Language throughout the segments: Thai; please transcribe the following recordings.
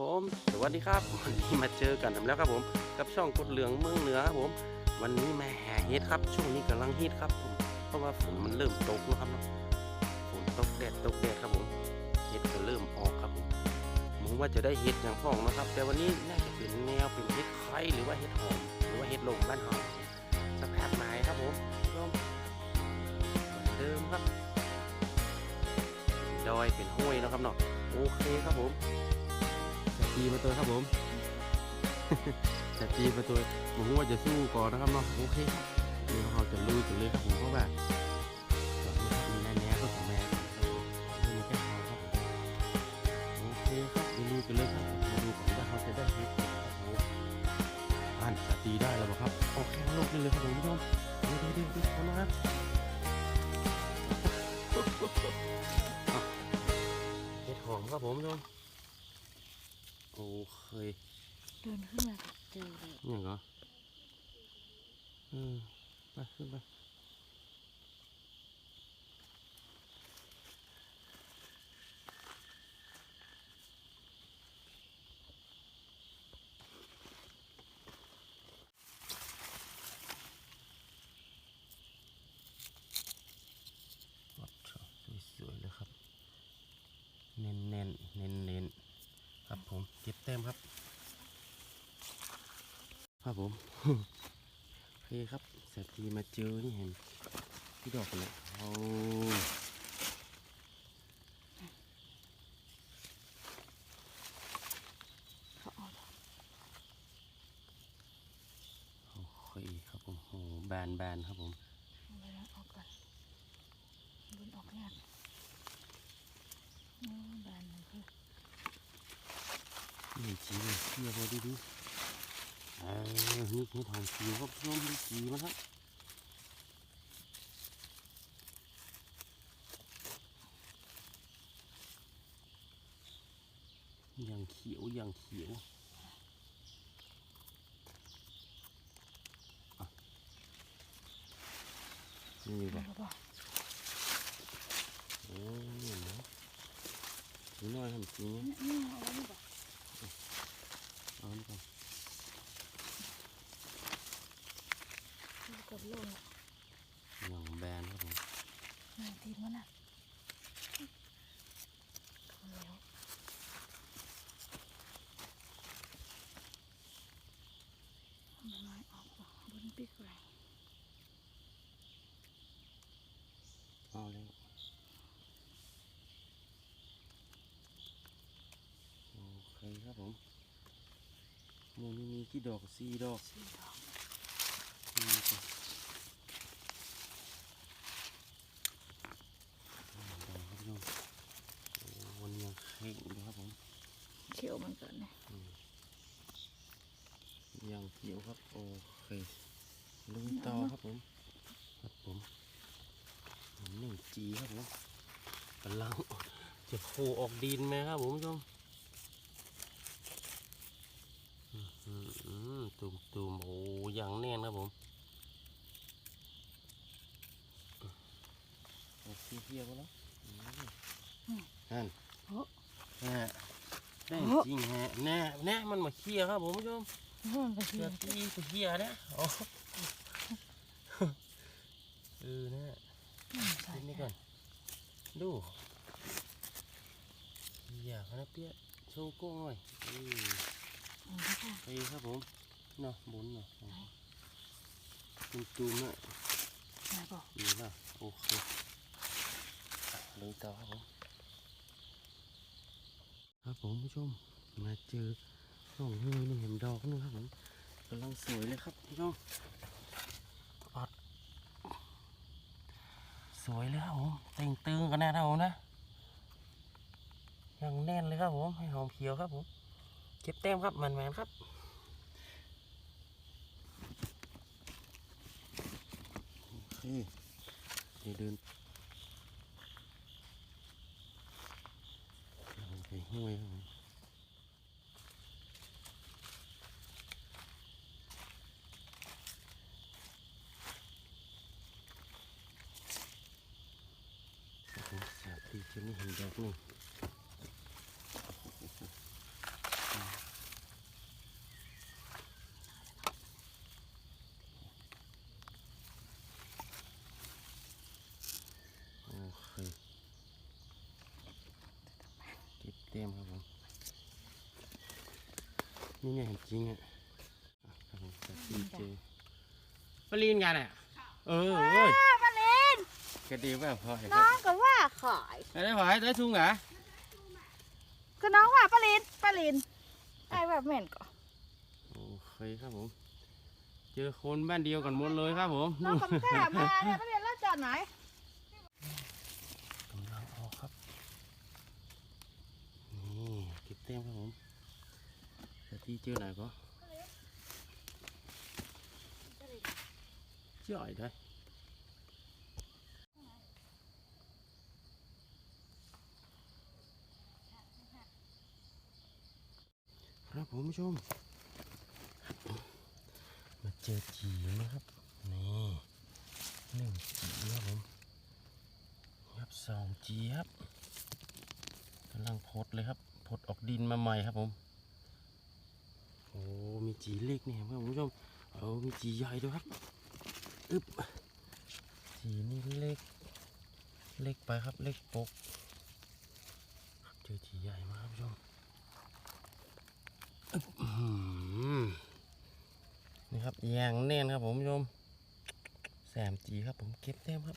ผม สวัสดีครับวันนี้มาเจอกันแล้วครับผม กับช่องกดเหลืองเมืองเหนือครับผม วันนี้มาแห่เฮ็ดครับ ช่วงนี้กำลังฮิตครับผม เพราะว่าฝนมันเริ่มตกแล้วครับเนาะฝนตกแดดตกแดดครับผมเฮ็ดก็เริ่มออกครับผมผมว่าจะได้เฮ็ดอย่างพ่องนะครับ แต่วันนี้น่าจะเป็นแนวเป็นเฮ็ดไข่หรือว่าเฮ็ดหอมหรือว่าเฮ็ดลมบ้านเฮาสภาพไหนครับผมยอมเหมือนเดิมครับดอยเป็นห้วยเนาะครับเนาะโอเคครับผม จีมาตัวครับผมจะตีมาตัวผมว่าจะสู้ก่อนนะครับเนาะโอเคครับเดี๋ยวเราจะลุยกันเลยครับผมเพราะว่าตอนนี้ครับมีแม่แน่ก็ของแม่ไม่มีแค่เราครับผมโอเคครับเดี๋ยวลุยกันเลยครับมาดูก่อนว่าเราจะได้เฮ็ดโอ้โหอ่านจะตีได้แล้วบ่ครับโอเคลงกันเลยครับผมผู้ชมเดี๋ยวเดี๋ยวเดี๋ยวเอานะครับเห็ดหอมครับผมผู้ชมโอ เคเดินขึ้นมาเจอเลยอย่างเหรออืมไปขึ้นไปวัดเถอะสวยๆเลยครับ เน้นๆเน้นเน้นเน้นๆครับผมเก็บแต้มครับ ครับผมโอเคครับเสร็จทีมาเจอนี่เห็นที่ดอกเลยโอ้เขาเอาโอเคครับผมโอ้แบนแบนครับผมเอาไปแล้วออกก่อนบุญออกยากโอ้บานเลยคือนี่จีเลยเชื่อพอดีดีเอ อนี่นี่ทองคิวครับน้องดูจีมันครับอย่างเขียวอย่างเขียวอะนี่ดีกมัว่านก็บอกโอ้ยเนาะดูหน่อยทำจริงไหมนี่เอาไว้นี่บอก เอานี่ก่อน คือกับโลกอย่างแบนครับผมนายทีมันน่ะเขาแล้วมันไม้ออกว่ะบนปีกแรงเอาแล้วโอเคครับผมหมูนี่มีกี่ดอกสี่ดอก สี่ดอก นี่ก็ดอกครับพี่น้องโอ้วันยังเข่งอยู่ครับผม เขียวมันก่อนเนี่ย ยังเขียวครับโอเค ลุยต่อครับผมครับผมหนึ่งจีครับผมกำลังจะโผล่ออกดินไหมครับผมผู้ชมอื้อหือตุ่มตุ่มๆโอ้ยังแน่นครับผมโอเคเทียบแล้วอืมนั่นโอ้แน่ได้จริงฮะแน่แน่มันมาเคลียร์ครับผมผู้ชมมันก็เสืเขียอวที่ไปเฮียเนี่ยโอ้ เออนะอืมใส่กินนี่ก่อน ดูเฮียเขานะเปี้ยโชว์โก้งหน่อยอืออืมแล้วก็ไปครับผมเนาะบุญเนาะตุ้มตุ้มๆน่ะนายบอกดีนะโอเคอะเลยต่อครับผมครับผมผู้ชมมาเจอสองเฮยนี่เห็นดอกนึงครับผมกำลังสวยเลยครับพี่น้องปัด สวยเลยครับผมเต่งตึงกันแน่ครับผมนะยังแน่นเลยครับผมให้หอมเขียวครับผมเก็บแต้มครับมันแมนครับโอเคเดี๋ยวเดินเดินไปห้วยครับ จะมีหินดอกนี่โอเคเก็บเต็มครับผม นี่ไงจริงอะครับผมลีนกันอะ เออเอ้ปลาลีนกระดีว่าพอเห็นน้องกับาขายได้พอยได้ทุ่งเหรอ ก็น้องว่าปลาลินปลาลินไอ้แบบเหม็นก็โอเคครับผม เจอคนบ้านเดียวกันหมดเลยครับผมน้องกับแค่มาเนี่ยปลาลินแล้วจอดไหนกำลังออกครับ นี่เก็บเต็มครับผมแต่ที่เจอไหนก็จ่อยได้ ครับผมผู้ชม มาเจอจีนะครับ นี่หนึ่งจีครับผมครับสองจีครับกำลังพดเลยครับพดออกดินมาใหม่ครับผม โอ้ มีจีเล็กนี่ครับผู้ชมเอามีจีใหญ่ด้วยครับอึ๊บจีนี่เล็ก เล็กไปครับ เล็กปก ครับเจอจีใหญ่มากครับผู้ชม นี่ครับยางแน่นครับผมผู้ชมแสมจีครับผมเก็บแต้มครับ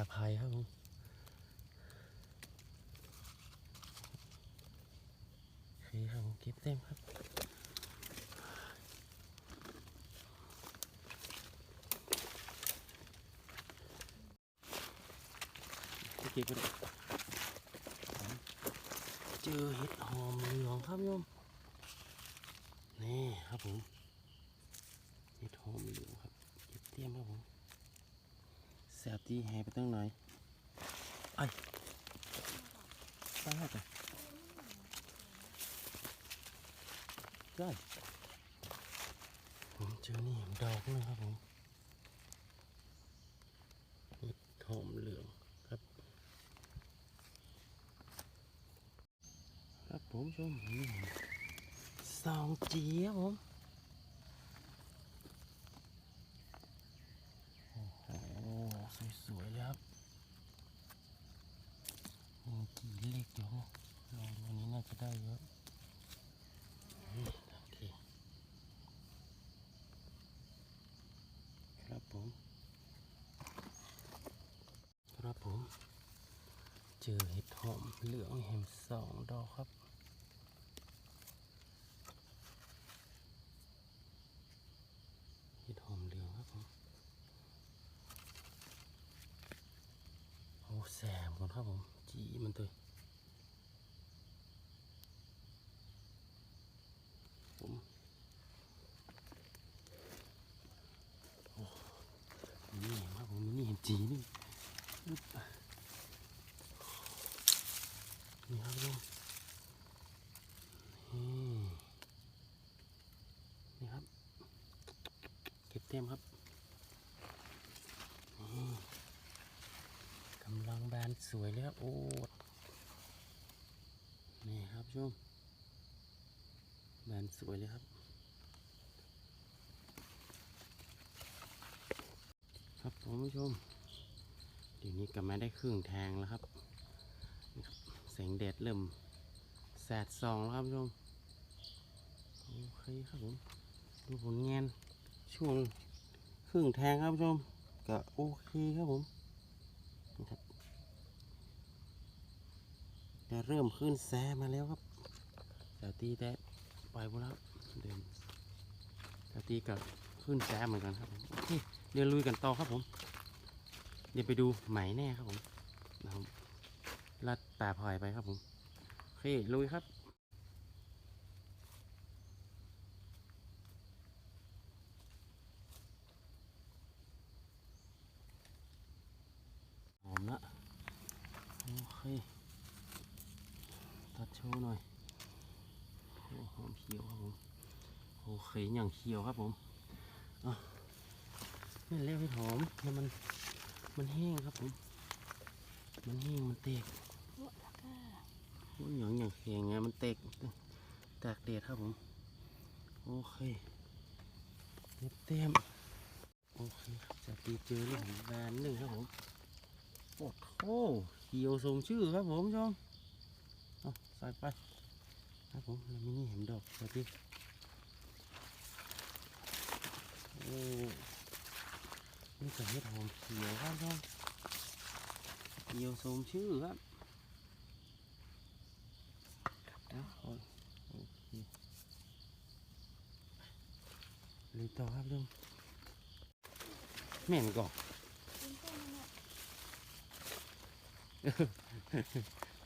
ป่าไผ่ครับผมคครับผมเก็บเต็มครับเก็บไปเลยเจอเห็ดหอมเหลืองครับโยมนี่ครับผม เห็ดหอมเหลืองครับเก็บเตรียมครับผม แสบตีแหไปตั้งไหนไอ้ตั้งให้จ้ะได้ผมเจอนี่ดอกนึงครับผมเห็ดหอมเหลืองครับ ครับผมชมนี่สองจีครับผมโอ้โหสวยๆเลยครับมี จีเล็กอยู่ลองดูวันนี้น่าจะได้เยอะอืมโอเคครับผม ครับผม เจอเห็ดหอมเหลืองเห็มสองดอกครับ เห็ดหอมเหลืองครับผมโอ้แสบก่อนครับผม จีมันตัวผมโอ้นี่ครับ ผมนี่เห็นจีนี่อึ๊บนี่ครับทุกคนนี่นี่ครับ เก็บเต็มครับกำลังบานสวยเลยครับ โอ้ นี่ครับชมบานสวยเลยครับครับผมผู้ชม เดี๋ยวนี้ก็มาได้ครึ่งแทงแล้วครับแสงแดดเริ่มแสดส่องแล้วครับผู้ชมโอเคครับผมดูผลงานช่วงครึ่งแทงครับผู้ชมก็โอเคครับผมนี่ครับจะเริ่มขึ้นแซมาแล้วครับแต่ตีแต่ปล่อยหมดแล้วเดินแต่ตีกับขึ้นแซเหมือนกันครับผมโอเคเดี๋ยวลุยกันต่อครับผม เดี๋ยวไปดูไหมแน่ครับผมนะครับลัดตาพลอยไปครับผมโอเคลุยครับหอมละโอเคตัดโชว์หน่อยโอ้หอมเขียวครับผมโอเคอย่างเขียวครับผมอะนี่เรียกให้หอมแล้วมัน มันแห้งครับผม มันแห้งมันเตกโอ้ยอย่างอย่างแข็งไงมันเตกตากแดดครับผม โอเคเต็มเต็มโอเคครับจะตีเจอเรื่องของแบรนด์หนึ่งครับผมโอ้โหเขียวสมชื่อครับผมชมเอาใส่ไปครับผมแล้วมินี่เห็นดอกสวัสดีโอ้ นี่ก็เห็ดหอมเขียวครับผู้ชมเขียวสมชื่อครับเอาเอาโอเคลุยต่อครับผู้ชมแม่นก่อน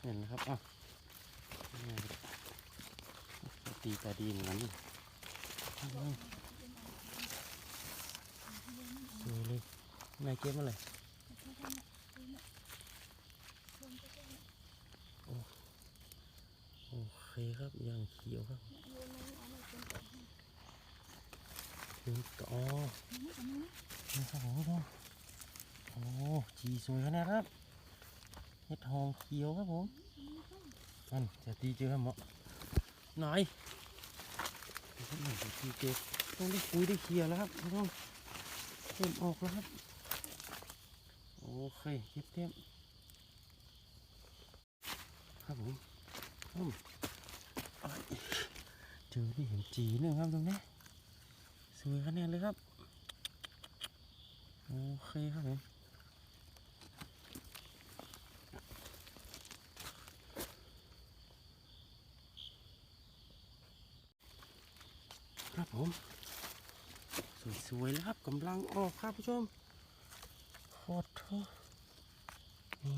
เห็นแล้วครับอ้าวนี่ครับตีตาดีเหมือนกันนี่เอาเลยสวยเลย นายเก็บมาเลยโอ้โอเคครับอย่างเขียวครับเป็นต่อนะครับผมโอ้จีสวยขนาดครับเห็ดหอมเขียวครับผมนั่นจะตีเจอครับหมอหน่อยนี่จะตีเจอต้องได้คุยได้เคลียร์แล้วครับต้องเต็มออกแล้วครับ โอเคเก็บเต็มครับผมอืมเจอที่เห็นจีนึงครับตรงนี้สวยคะแนนเลยครับ โอเคครับผมครับผม สวยๆแล้วครับกำลังออกครับผู้ชมโคตร นี่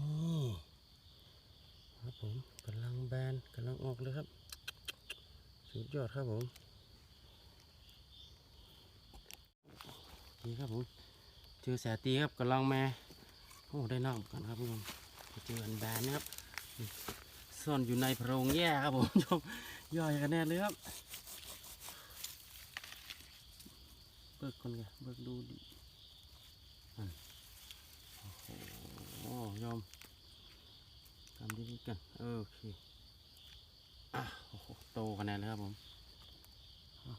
ครับผมกำลังแบนกำลังออกเลยครับ สุดยอดครับผม นี่ครับผม เจอแสตีครับกำลังแม่โอ้ได้น้องกันครับผู้ชมเจออันแบนนะครับซ่อนอยู่ในโพรงแย่ครับผมชมย่อยกันแน่เลยครับ เบิกคนไงเบิกดูดิอันโอ้โห ยอมทำดีๆกันโอเคอะโอ้โหโตขนาดเลยครับผมอะ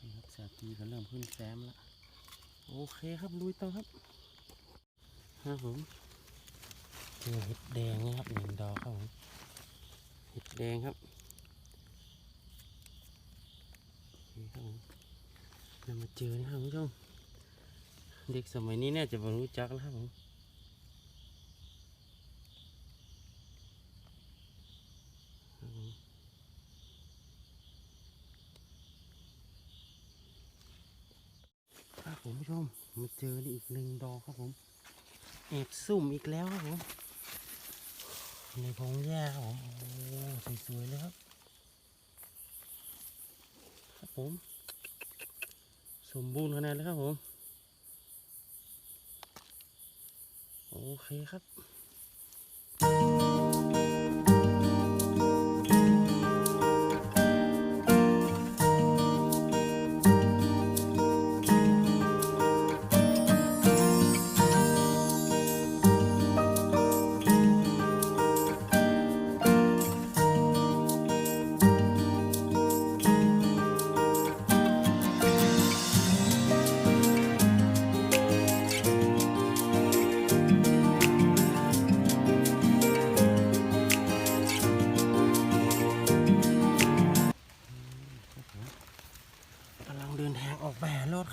นี่ครับแสบตีก็เริ่มขึ้นแซมแล้วโอเคครับลุยต่อครับครับผมเจอเห็ดแดงนะครับหนึ่งดอกครับผมเห็ดแดงครับโอเคครับผมเรามาเจอนะครับคุณผู้ชมเด็กสมัยนี้น่าจะบ่รู้จักแล้วครับผมครับผมครับ ผมผู้ชมมาเจออีกหนึ่งดอกครับผมแอบซุ่มอีกแล้วครับผมในพงหญ้าครับผมโอ้สวยๆเลยครับครับผม สมบูรณ์ขนาดเลยครับผม โอเคครับ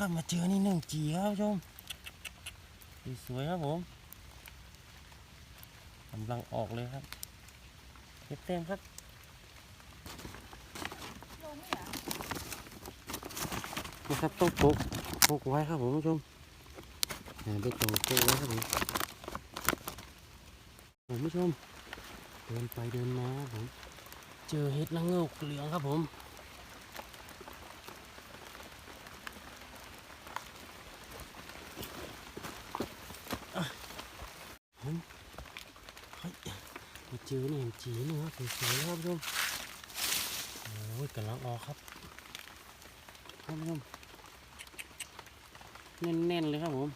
ครับผู้ชมสวยครับผมกำลังออกเลยครับเก็บเต็มครับนะครับต้องโปกโปกไว้ครับผมผู้ชมอ่าได้ตรงโปกไว้ครับผมผมผู้ชมเดินไปเดินมาครับผมเจอเห็ดละโงกเหลืองครับผมอะผมเฮ้ยมาเจอนี่เห็นจีนี่ครับสวยๆแล้วครับผู้ชมโอ้ยกำลังออกครับครับผู้ชมแน่นๆเลยครับผม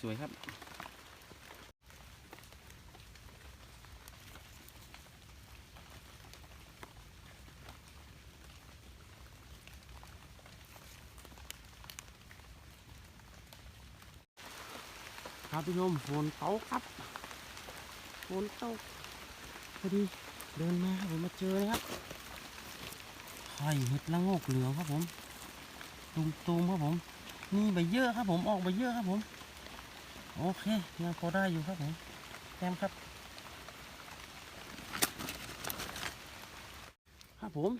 สวยๆครับครับผู้ชมฝนตกครับ นตกพอดีเดินมาผมมาเจอเลยครับไข่เห็ดละโงกเหลืองครับผมตุมๆครับผม นี่ใบเยอะครับผมออกใบเยอะครับผม โอเคยังพอได้อยู่ครับผมแต้มครับครับผม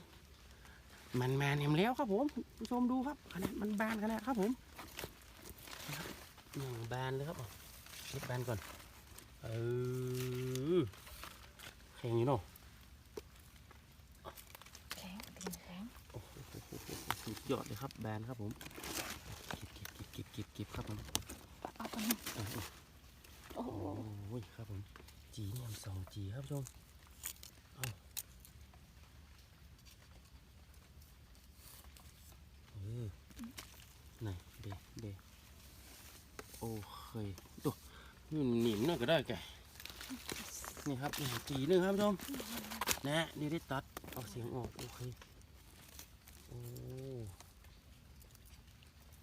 มันแมนเห็มแล้วครับผมผู้ชมดูครับขนาดมันบานขนาดครับผมนะครับอย่งบานเลยครับเล็บบานก่อน เออแข็งอยู่เนาะแข็งติงแข็งโอ้โหสุดยอดเลยครับแบนครับผมเก็บก็บก็บก็บก็บครับผมเอาไปโอ้โหครับผมจีนี่สองจีครับผู้ชมเอาเออไหนเดเดโอเค นี่หนิมน่าก็ได้แกนี่ครับจีนึงครับผู้ชมนะเดี๋ยวได้ตัดเอาเสียงออกโอเคโอ้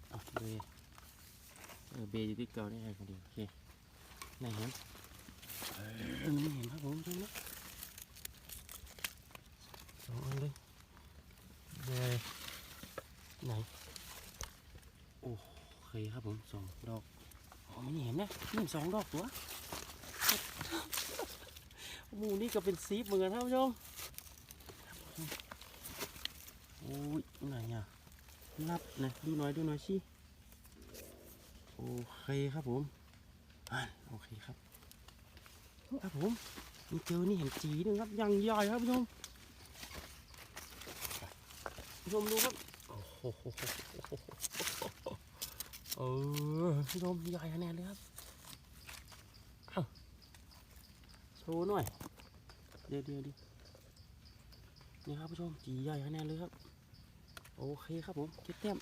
เอาเบเออเบอยู่ที่เก่านี่ไงพอดีโอเคไหนเห็นไม่เห็นครับผมตรงนี้สองอันเลยเลยไหนโอเคครับผมสองดอก อ๋อไม่เห็นนะนี่สองดอกตัวมูนี่ก็เป็นซีฟเหมือนกันครับผู้ชมโอ้ยไหนอะนับนะดูหน่อยดูหน่อยสิโอเคครับผมโอเคครับครับผมมันเจอนี่เห็นจีนึงครับยังใหญ่ครับผู้ชมผู้ชมดูครับโอ้โห เออผู้ชมใหญ่ขนาดเลยครับโชว์หน่อย เดี๋ยวเดี๋ยวดี๋ยวนี่ครับผู้ชมจีใหญ่ขนาดเลยครับ โอเคครับผมเก็บแต้ม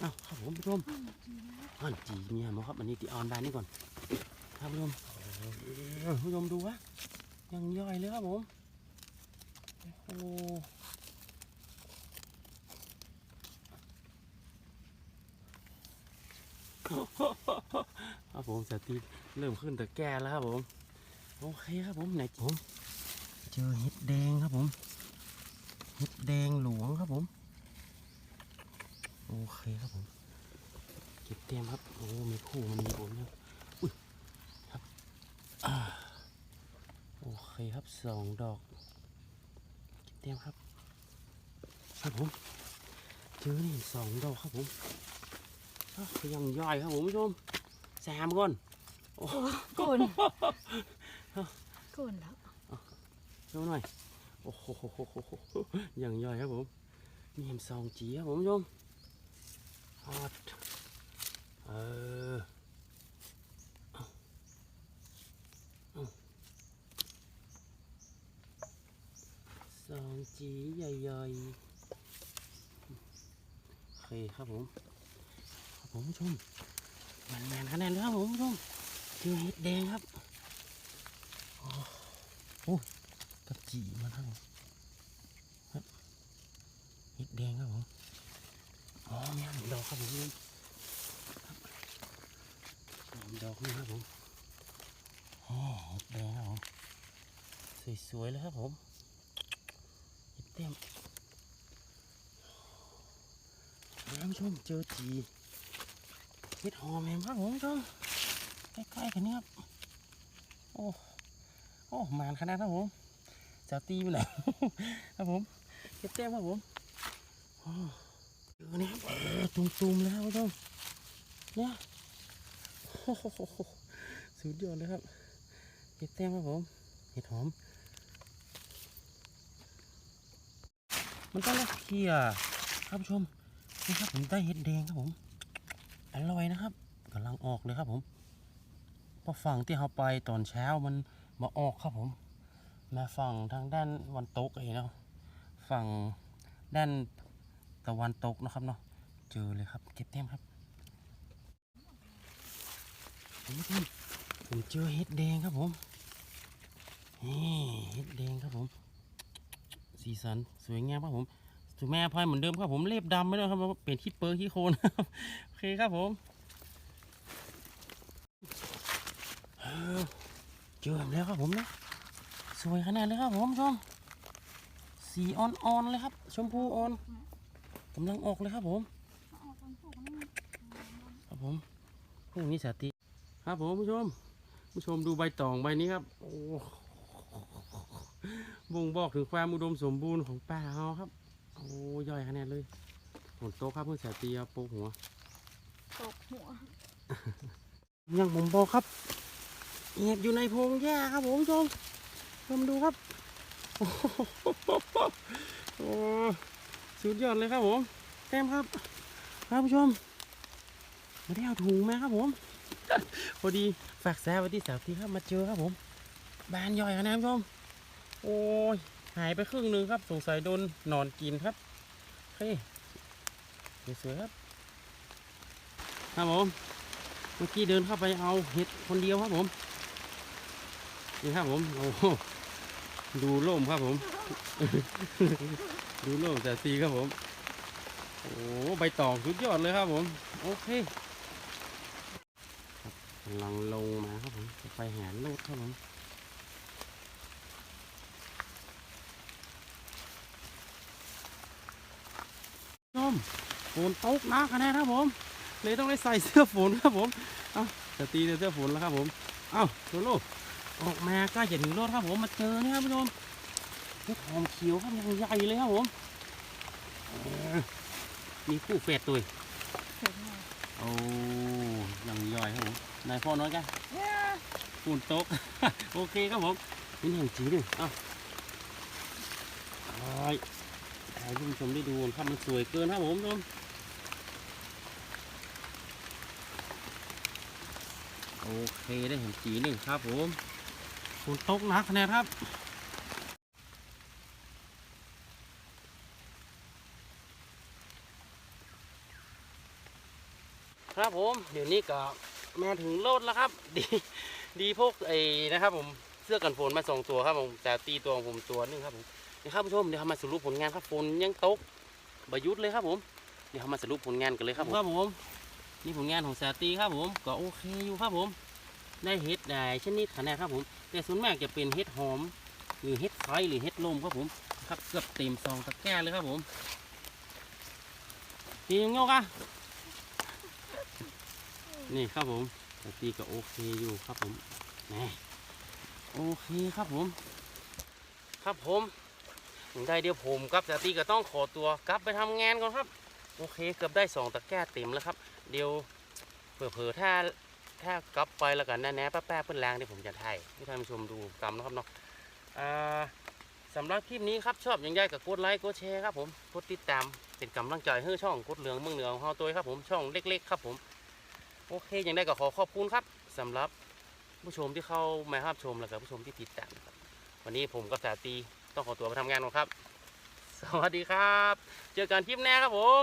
เอ้าครับผมผู้ชมอันจีเนี่ยมาครับอันนี้ตีออนด้านนี้ก่อนครับผู้ชมผู้ชมดูวะยังย่อยเลยครับผมโอ้โห ครับผมสติเริ่มขึ้นแต่แก่แล้วครับผม โอเคครับผมไหนผม เจอเห็ดแดงครับผมเห็ดแดงหลวงครับผม โอเคครับผม เก็บเต็มครับ โอ้มีคู่มันมีผมนะอุ้ยครับอโอเคครับสองดอกเก็บเต็มครับ ครับผม เจอนี่สองดอกครับผม ยังย่อยครับผมผู้ชมแซมก่อนโอ้โกนโกนแล้วดูหน่อยโอ้โหยังย่อยครับผมมีเห็นสองจีครับผมผู้ชมฮอตเออสองจีใหญ่ๆโอเคครับผมครับ ผมผู้ชมมันแมนคะแนนเลยครับผมผู้ชมเจอเห็ดแดงครับโอ้โอ้กับจีมันครับผมครับเห็ดแดงครับผมอ๋อแม่นดอกครับผมผู้ชมครับสามดอกนี่ครับผมแหม่เห็ดแดงครับผมสวยๆเลยครับผมเต็มท่านผู้ชมเจอจี เห็ดหอมเห็นครับผมท่านผู้ชมใกล้ๆกันนี่ครับ โอ้ โอ้มานขนาดครับผมจะตีไปไหนครับผมเก็บแต้มครับผมโอ้เจอนี่ครับโอ้ตุ่มๆเลยครับท่านผู้ชมเนี่ยโอ้โหสุดยอดเลยครับเก็บแต้มครับผม เห็ดหอม มันต้องละเคียครับผู้ชมนี่ครับผมได้เห็ดแดงครับผม อร่อยนะครับกำลังออกเลยครับผมเพราะฝั่งที่เราไปตอนเช้ามันมาออกครับผม มาฝั่งทางด้านวันตกเองเนาะฝั่งด้านตะวันตกนะครับเนาะเจอเลยครับเก็บเต็มครับผมเจอเห็ดแดงครับผมนี่เห็ดแดงครับผม สีสันสวยงามครับผม สุแม่พายเหมือนเดิมครับผมเล็บดำไม่ได้ครับเปลี่ยนขี้เปิร์ขี้โคนโอเคครับผมเจอแล้วครับผมนะสวยขนาดเลยครับผมชมสีอ่อนๆเลยครับ ชมพูอ่อนกำลังออกเลยครับผมครับผมพวกนี้สาติครับผมผู้ชมผู้ชมดูใบตองใบนี้ครับโอ้บ่งบอกถึงความอุดมสมบูรณ์ของป่าเฮาครับ ย่อยขนาดเลยฝนโตกครับเพื่อนสาติเอาโปกหัว ตกหัว ยังผมบอกครับแอบอยู่ในพงหญ้าครับผมผู้ชมชมดูครับ โอ้โหโอ้สุดยอดเลยครับผมเต็มครับครับผู้ชมไม่ได้เอาถุงมาครับผมพอดีฝากแซวไว้ที่สาวทีครับมาเจอครับผม บานย่อยขนาดนั้นผู้ชม โอ้ย หายไปครึ่งนึงครับ สงสัยโดนหนอนกินครับโอเคสวยครับ ครับผม เมื่อกี้เดินเข้าไปเอาเห็ดคนเดียวครับผม นี่ครับผม โอ้โหดูโล่มครับผม ดูโล่มแต่ตีครับผม โอ้ใบตองสุดยอดเลยครับผม โอเคกำลังลงมาครับผม ไปหาลูกครับผม มฝนตกหนักคะแนนครับ ผม เลยต้องได้ใส่เสื้อฝนครับผมเอ้าจะตีเสื้อฝนแล้วครับ ผมเอ้าโซโล่ออกมาใกล้จะถึงรถครับผมมาเจอนี่ครับผู้ชมเห็ดหอมเขียวครับยังใหญ่เลยครับผมเออมีคู่เฟดตัวเห็นไหมโอ้ยังย่อยครับผมนายพ่อน้อยกันเนี่ยฝุ่นตกโอเคครับผมนี่แห่งจีด้วยเอ้าโอ้ย ให้คุณผู้ชมได้ดูครับมันสวยเกินครับผมผู้ชมโอเคได้เห็นจีหนึ่งครับผมฝนตกหนักคะแนนครับครับผมเดี๋ยวนี้ก็มาถึงโลดแล้วครับ ดีดีพวกไอ้นะครับ ผมเสื้อกันฝนมาสองตัวครับผมแต่ตีตัวของผมตัวหนึงครับผม นี่ครับผู้ชมเดี๋ยวเรามาสรุปผลงานครับฝนยังตกบายุดเลยครับผม เดี๋ยวเรามาสรุปผลงานกันเลยครับผมครับผมนี่ผลงานของสาตีครับผม ก็โอเคอยู่ครับผม ได้เห็ดได้ชนิดขนาดครับผม แต่ส่วนมากจะเป็นเห็ดหอม หรือเห็ดไฟหรือเห็ดลมครับผมครับเกือบเต็มซองตะแกร้เลยครับผมนี่ยังโยกอะนี่ครับผมสาตีก็โอเคอยู่ครับผมนี่โอเคครับผม ครับผมถึง ได้เดี๋ยวผมกับสาตีก็ต้องขอตัวกลับไปทำงานก่อนครับ โอเคเกือบได้สองตะแก้เต็มแล้วครับ เดี๋ยวเผื่อๆถ้าถ้ากลับไปแล้วกันแน่ๆแป๊บๆเพื่อนแรงที่ผมจะถ่ายให้ท่านผู้ชมดูกรรมนะครับเนาะอ่าสำหรับคลิปนี้ครับชอบอย่างไรก็กดไลค์กดแชร์ครับผมกดติดตามเป็นกำลังใจให้ช่องกดเหลืองเมืองเหนือของเราตัวครับผมช่องเล็ก ๆ ครับผมโอเคอย่างไรก็ขอขอบคุณครับสำหรับผู้ชมที่เข้ามารับชมแล้วก็ผู้ชมที่ติดตามครับวันนี้ผมกับสาตี ต้องขอตัวไปทำงานก่อนครับ สวัสดีครับ เจอกันคลิปหน้าครับผม